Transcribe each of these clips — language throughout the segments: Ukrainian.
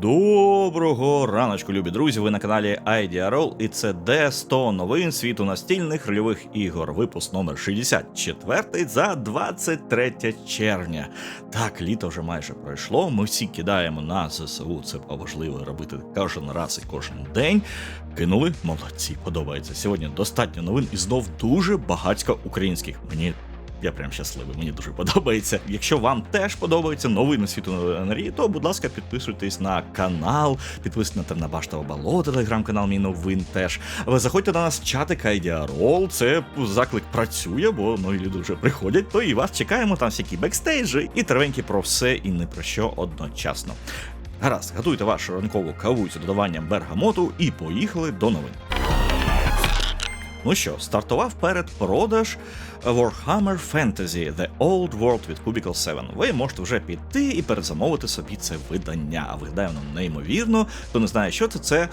Доброго раночку, любі друзі. Ви на каналі IDRL і це де 100 новин світу настільних рольових ігор. Випуск номер 64 за 23 червня. Так, літо вже майже пройшло. Ми всі кидаємо на ЗСУ. Це важливо робити кожен раз і кожен день. Кинули, молодці, подобається. Сьогодні достатньо новин і знов дуже багатько українських. Мені я прям щасливий, мені дуже подобається. Якщо вам теж подобаються новини світу енергії, то будь ласка, підписуйтесь на канал, підписуйтесь на Баштове болото, телеграм-канал Мій новин теж. Ви заходьте до нас в чатик IDROL, це заклик працює, бо нові люди вже приходять, то і вас чекаємо, там всякі бекстейджі і тервенькі про все і не про що одночасно. Гаразд, готуйте вашу ранкову каву з додаванням бергамоту і поїхали до новин. Ну що, стартував передпродаж Warhammer Fantasy The Old World від Cubicle 7. Ви можете вже піти і перезамовити собі це видання. А виглядає воно неймовірно. Хто не знає, що це, це е,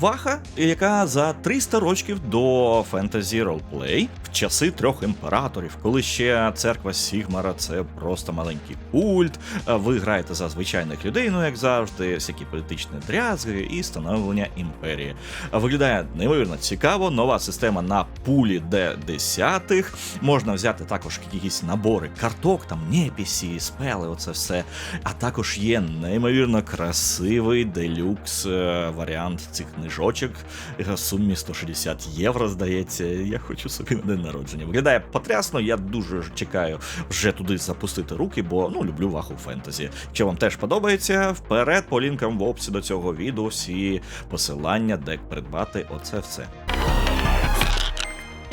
ваха, яка за 300 років до Fantasy Roleplay в часи трьох імператорів, коли ще церква Сігмара це просто маленький культ. е, Ви граєте за звичайних людей, ну як завжди, всякі політичні дрязги і становлення імперії. Виглядає неймовірно цікаво. Нова система на пулі Д10. Можна взяти також якісь набори карток, там непісі, спели, оце все. А також є неймовірно красивий делюкс е, варіант цих книжочок. В сумі 160 євро, здається. Я хочу собі на день народження. Виглядає потрясно. Я дуже чекаю вже туди запустити руки, бо ну люблю ваху фентезі. Якщо вам теж подобається, вперед по лінкам в описі до цього відео всі посилання, де придбати оце все.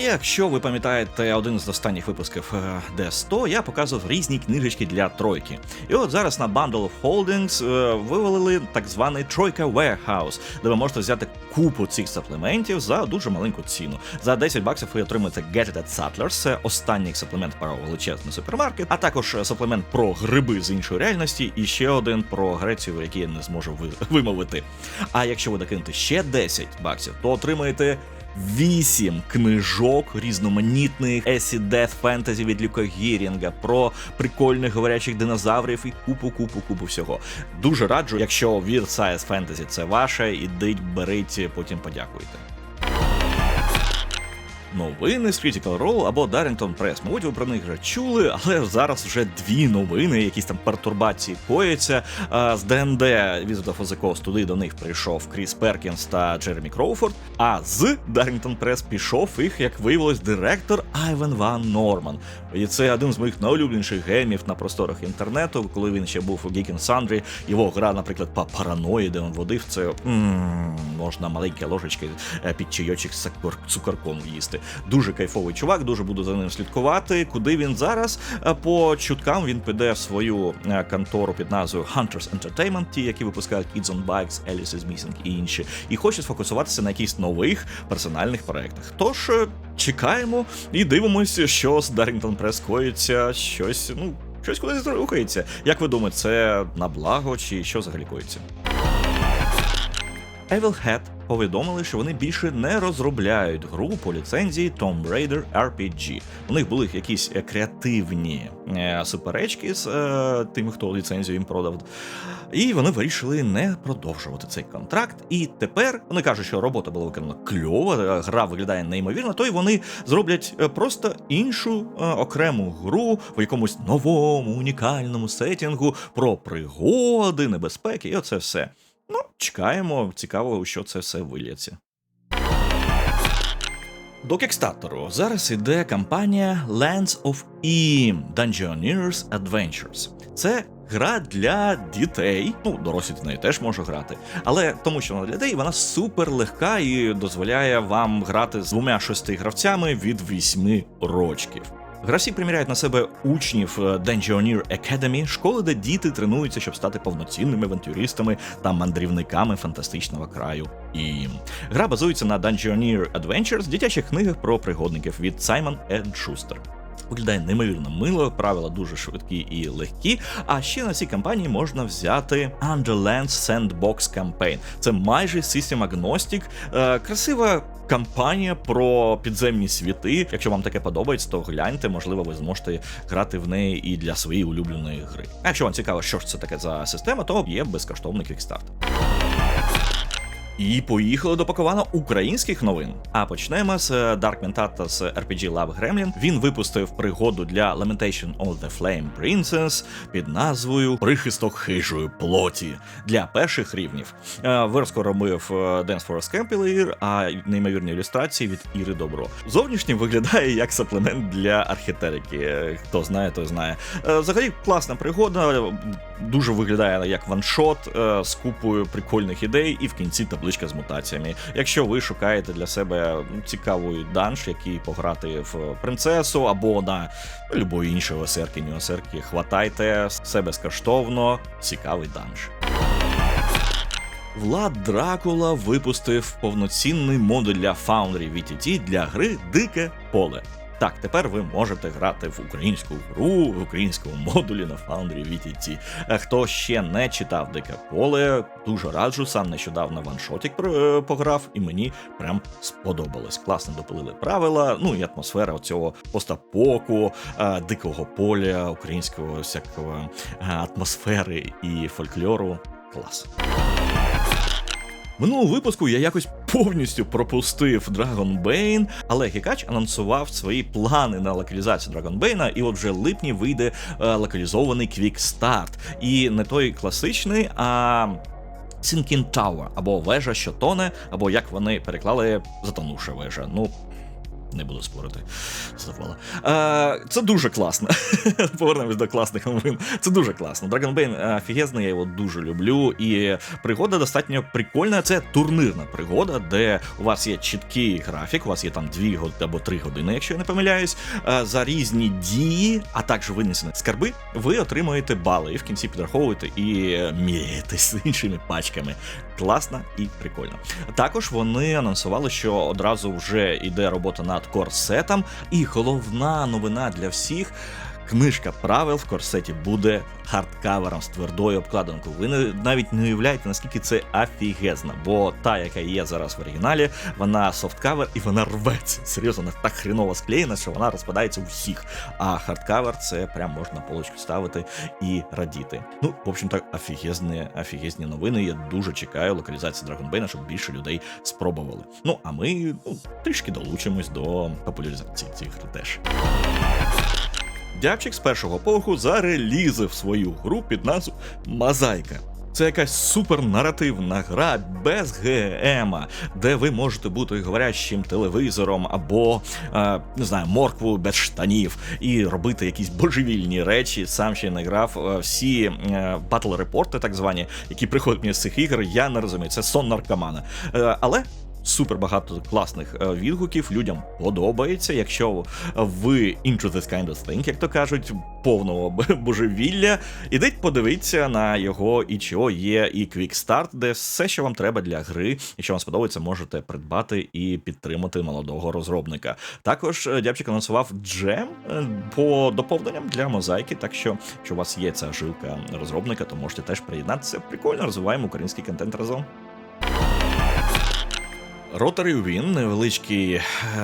Якщо ви пам'ятаєте один з останніх випусків е, D100, я показував різні книжечки для тройки. І от зараз на Bundle of Holdings е, вивалили так званий Тройка Warehouse, де ви можете взяти купу цих саплементів за дуже маленьку ціну. За 10 баксів ви отримаєте Get It at Settlers, це останній саплемент про величезний супермаркет, а також саплемент про гриби з іншої реальності, і ще один про Грецію, який я не зможу ви- вимовити. А якщо ви докинете ще 10 баксів, то отримаєте Вісім книжок різноманітних Есі Death Fantasy від Люка Гірінга про прикольних говорячих динозаврів і купу, купу, купу всього. Дуже раджу, якщо Weird Science Fantasy це ваше, ідіть, беріть, потім подякуйте. Новини з Critical Role або Darrington Press. Мабуть, ви про них вже чули, але зараз вже дві новини, якісь там пертурбації кояться. З ДНД Wizard of the Coast туди до них прийшов Кріс Перкінс та Джеремі Кроуфорд. А з Darrington Press пішов їх, як виявилось, директор Айвен Ван Норман. І це один з моїх найулюбленіших геймів на просторах інтернету, коли він ще був у Geek Sundry. Його гра, наприклад, по параної, де він водив, це м, можна маленькі ложечки е, під чайочок з цукор- цукорком їсти. Дуже кайфовий чувак, дуже буду за ним слідкувати. Куди він зараз? Е, По чуткам він піде в свою е, контору під назвою Hunters Entertainment, ті, які випускають Kids on Bikes, Alice is Missing і інші, і хоче сфокусуватися на якихось нових персональних проєктах. Тож е, чекаємо і дивимося, що з Darrington Press коїться, щось, ну. Щось кудись рухається. Як ви думаєте, це на благо чи що взагалі коїться? Evil Hat повідомили, що вони більше не розробляють гру по ліцензії Tomb Raider RPG. У них були якісь е, креативні е, суперечки з е, тим, хто ліцензію їм продав. І вони вирішили не продовжувати цей контракт. І тепер вони кажуть, що робота була виконана кльово, е, гра виглядає неймовірно, то й вони зроблять просто іншу окрему гру в якомусь новому унікальному сетінгу про пригоди, небезпеки, і оце все. Чекаємо, цікаво, у що це все виліться. До кікстартеру зараз іде кампанія Lands of Eam Dungeoneers Adventures. Це гра для дітей. Ну, дорослі в неї теж можуть грати. Але тому, що вона для дітей, вона супер легка і дозволяє вам грати з двома шести гравцями від вісьми рочків. Гравці приміряють на себе учнів е, Dungeoneer Academy, школи, де діти тренуються, щоб стати повноцінними авантюристами та мандрівниками фантастичного краю. І гра базується на Dungeoneer Adventures, дитячих книгах про пригодників від Simon Schuster. Виглядає неймовірно мило, правила дуже швидкі і легкі. А ще на цій кампанії можна взяти Underlands Sandbox Campaign. Це майже System Agnostic, е, красива кампанія про підземні світи. Якщо вам таке подобається, то гляньте, можливо, ви зможете грати в неї і для своєї улюбленої гри. А якщо вам цікаво, що ж це таке за система, то є безкоштовний кікстарт. І поїхали до пакування українських новин. А почнемо з Dark Mentata з RPG Lab Gremlin. Він випустив пригоду для Lamentation of the Flame Princess під назвою Прихисток хижої плоті для перших рівнів. Е, Верско робив е, Dance Forest Camp а неймовірні ілюстрації від Іри Добро. Зовнішнім виглядає як саплемент для архітерики. Е, Хто знає, той знає. Взагалі класна пригода, дуже виглядає як ваншот е, з купою прикольних ідей, і в кінці табличка з мутаціями. Якщо ви шукаєте для себе цікавий данж, який пограти в принцесу або на любої іншої осерки, ні осерки, хватайте все безкоштовно, цікавий данж. Влад Дракула випустив повноцінний модуль для Foundry VTT для гри Дике поле. Так, тепер ви можете грати в українську гру в українському модулі на Foundry VTT. Е, Хто ще не читав Дике поле, дуже раджу, сам нещодавно ваншотік е, пограв, і мені прям сподобалось. Класно допилили правила, ну і атмосфера цього постапоку, е, дикого поля, українського всякого атмосфери і фольклору. Клас. Минулого випуску я якось повністю пропустив Bane, але Гікач анонсував свої плани на локалізацію Bane, і от вже липні вийде е, локалізований Start. І не той класичний, а. Sinking Tower, або вежа, що тоне, або як вони переклали затонувша вежа. Ну, не буду спорити. Завала. Е, це дуже класно. Повернемось до класних новин. Це дуже класно. Dragon Bane офігезний, я його дуже люблю. І пригода достатньо прикольна. Це турнирна пригода, де у вас є чіткий графік, у вас є там 2 години або 3 години, якщо я не помиляюсь. Е, за різні дії, а також винесені скарби, ви отримуєте бали і в кінці підраховуєте і міряєтесь з іншими пачками. Класно і прикольно. Також вони анонсували, що одразу вже йде робота над корсетом, і головна новина для всіх. Книжка правил в корсеті буде хардкавером з твердою обкладинкою. Ви не, навіть не уявляєте, наскільки це офігезно, бо та, яка є зараз в оригіналі, вона софткавер і вона рветься. Серйозно, вона так хреново склеєна, що вона розпадається у всіх. А хардкавер це прям можна на полочку ставити і радіти. Ну, в общем так, офігезні, офігезні новини. Я дуже чекаю локалізації Dragon Bane, щоб більше людей спробували. Ну а ми ну, трішки долучимось до популяризації цих теж. Дябчик з першого поверху зарелізив свою гру під назву Мозаїка. Це якась супернаративна гра без ГМа, де ви можете бути говорящим телевізором або е, не знаю, моркву без штанів і робити якісь божевільні речі. Сам ще не грав Е, всі е, батл репорти, так звані, які приходять мені з цих ігор. Я не розумію. Це сон наркомана. Але супер багато класних е, відгуків. Людям подобається. Якщо ви into this kind of thing, як то кажуть, повного божевілля, ідіть подивіться на його і чого є і Start, де все, що вам треба для гри. Якщо вам сподобається, можете придбати і підтримати молодого розробника. Також е, Дябчик анонсував джем е, по доповненням для мозаїки. Так що, якщо у вас є ця жилка розробника, то можете теж приєднатися. Прикольно розвиваємо український контент разом. Rotary Win, невеличкий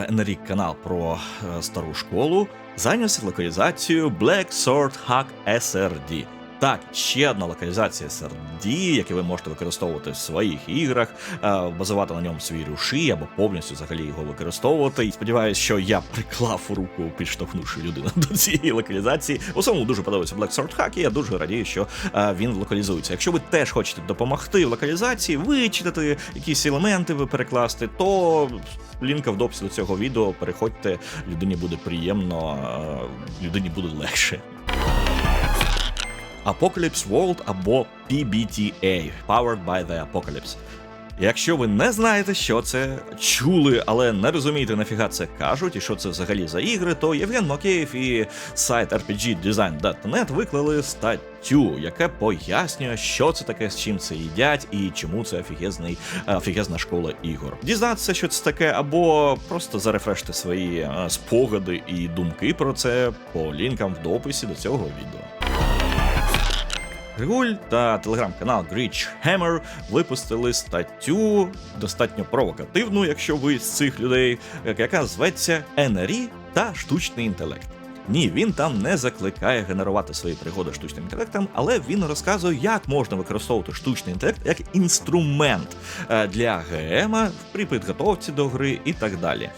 енерік канал про е, стару школу, зайнявся локалізацією Black Sword Hack SRD. Так, ще одна локалізація SRD, яку ви можете використовувати в своїх іграх, е, базувати на ньому свої руші або повністю взагалі його використовувати. І сподіваюся, що я приклав руку, підштовхнувши людину до цієї локалізації. У самому дуже подобається Black Sword Hack, і я дуже радію, що е, він локалізується. Якщо ви теж хочете допомогти в локалізації, вичитати якісь елементи ви перекласти, то лінка в дописі до цього відео. Переходьте, людині буде приємно, е, людині буде легше. Apocalypse World або PBTA Powered by the Apocalypse. Якщо ви не знаєте, що це, чули, але не розумієте, нафіга це кажуть, і що це взагалі за ігри, то Євген Макеєв і сайт RPGDesign.net виклали статтю, яка пояснює, що це таке, з чим це їдять і чому це офігезний, офігезна школа ігор. Дізнатися, що це таке, або просто зарефрешити свої е, спогади і думки про це по лінкам в дописі до цього відео. Григуль та телеграм-канал Glitch Hammer випустили статтю достатньо провокативну, якщо ви з цих людей, яка зветься НРІ та штучний інтелект. Ні, він там не закликає генерувати свої пригоди штучним інтелектом, але він розказує, як можна використовувати штучний інтелект як інструмент е, для ГМ при підготовці до гри і так далі.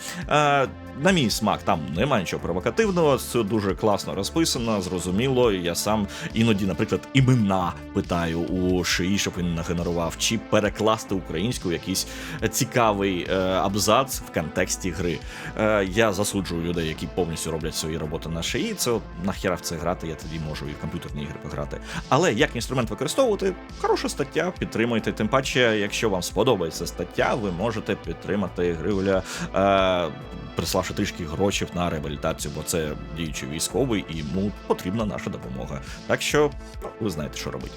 На мій смак там немає нічого провокативного, це дуже класно розписано, зрозуміло. Я сам іноді, наприклад, імена питаю у шиї, щоб він нагенерував, чи перекласти українську якийсь цікавий е, абзац в контексті гри. Е, я засуджую людей, які повністю роблять свої роботи на шиї. Це от нахіра в це грати, я тоді можу і в комп'ютерні ігри пограти. Але як інструмент використовувати, хороша стаття, підтримуйте. Тим паче, якщо вам сподобається стаття, ви можете підтримати Григоля. Е, приславши трішки грошей на реабілітацію, бо це діючий військовий, і йому потрібна наша допомога. Так що ви знаєте, що робити.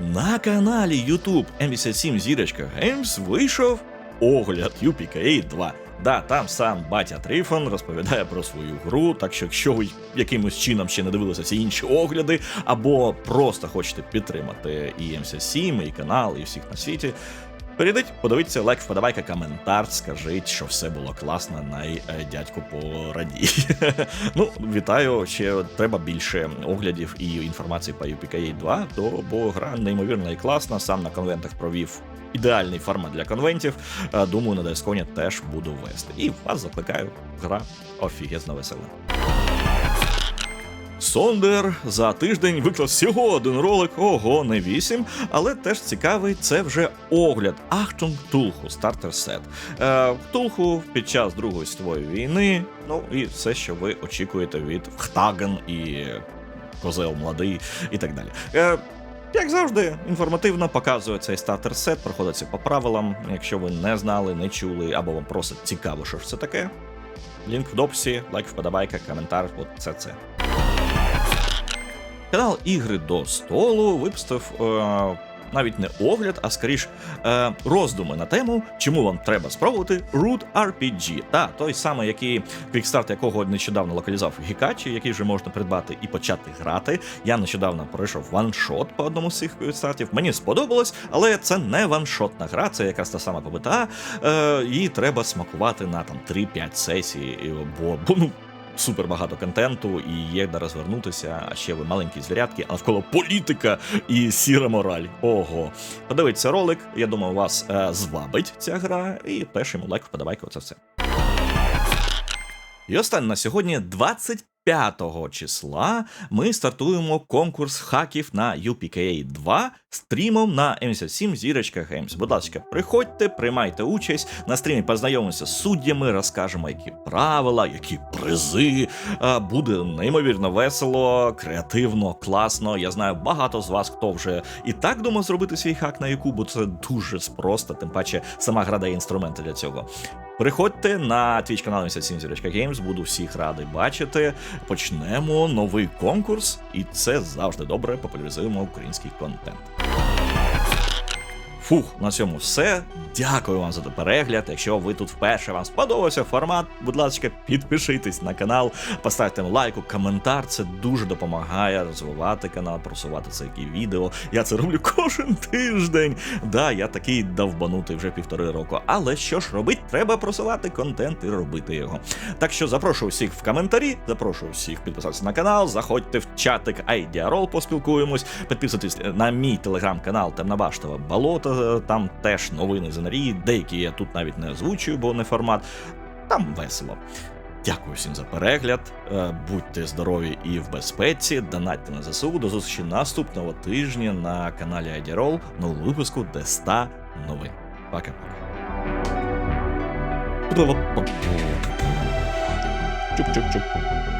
На каналі YouTube M87 Зірочка Games вийшов огляд UPKA 2. Да, там сам батя Трифон розповідає про свою гру, так що якщо ви якимось чином ще не дивилися всі інші огляди, або просто хочете підтримати і M77, і канал, і всіх на світі, Перейдіть, подивіться, лайк, вподобайка, коментар, скажіть, що все було класно, най е, дядьку порадій. ну, вітаю, ще треба більше оглядів і інформації по UPKA 2, то бо гра неймовірна і класна. Сам на конвентах провів ідеальний формат для конвентів. Е, думаю, на Десконі теж буду вести. І вас закликаю, гра офігезно весела. Сондер за тиждень виклав всього один ролик, ого, не вісім, але теж цікавий, це вже огляд Achtung Тулху, стартер сет. Тулху під час Другої світової війни, ну і все, що ви очікуєте від Хтаген і Козел Младий і так далі. Е, як завжди, інформативно показує цей стартер сет, проходиться по правилам. Якщо ви не знали, не чули, або вам просто цікаво, що ж це таке. Лінк в дописі, лайк, вподобайка, коментар, от це це. Канал Ігри до столу випустив е, навіть не огляд, а скоріш е, роздуми на тему, чому вам треба спробувати Root RPG. Та той самий, який квікстарт якого нещодавно локалізував Гікачі, який вже можна придбати і почати грати. Я нещодавно пройшов ваншот по одному з цих квікстартів. Мені сподобалось, але це не ваншотна гра, це якраз та сама побита. Е, Її треба смакувати на там 3-5 сесій, бо, бо ну супер багато контенту і є де розвернутися. А ще ви маленькі звірятки, а навколо політика і сіра мораль. Ого. Подивіться ролик. Я думаю, вас е, звабить ця гра. І теж лайк, вподобайка, оце все. І останнє на сьогодні 25 5 числа ми стартуємо конкурс хаків на UPKA 2 стрімом на M77 Зірочка Геймс. Будь ласка, приходьте, приймайте участь на стрімі, познайомимося з суддями, розкажемо, які правила, які призи. Буде неймовірно весело, креативно, класно. Я знаю багато з вас, хто вже і так думав зробити свій хак на яку, бо це дуже спросто, тим паче сама гра дає інструменти для цього. Приходьте на твіч канал 77 Зірочка Games, буду всіх радий бачити. Почнемо новий конкурс, і це завжди добре. Популяризуємо український контент. Фух, на цьому все. Дякую вам за перегляд. Якщо ви тут вперше вам сподобався формат, будь ласка, підпишитесь на канал, поставте лайку, коментар. Це дуже допомагає розвивати канал, просувати це відео. Я це роблю кожен тиждень. Да, я такий довбанутий вже півтори року. Але що ж робити? Треба просувати контент і робити його. Так що запрошую всіх в коментарі, запрошую всіх підписатися на канал, заходьте в чатик Айдіарол, поспілкуємось, підписуйтесь на мій телеграм-канал Темнобаштове Болото там теж новини з НРІ, деякі я тут навіть не озвучую, бо не формат. Там весело. Дякую всім за перегляд. Е, будьте здорові і в безпеці. Донатьте на ЗСУ. До зустрічі наступного тижня на каналі IDROL, новому випуску де 100 новин. Пока-пока. Чуп-чуп-чуп.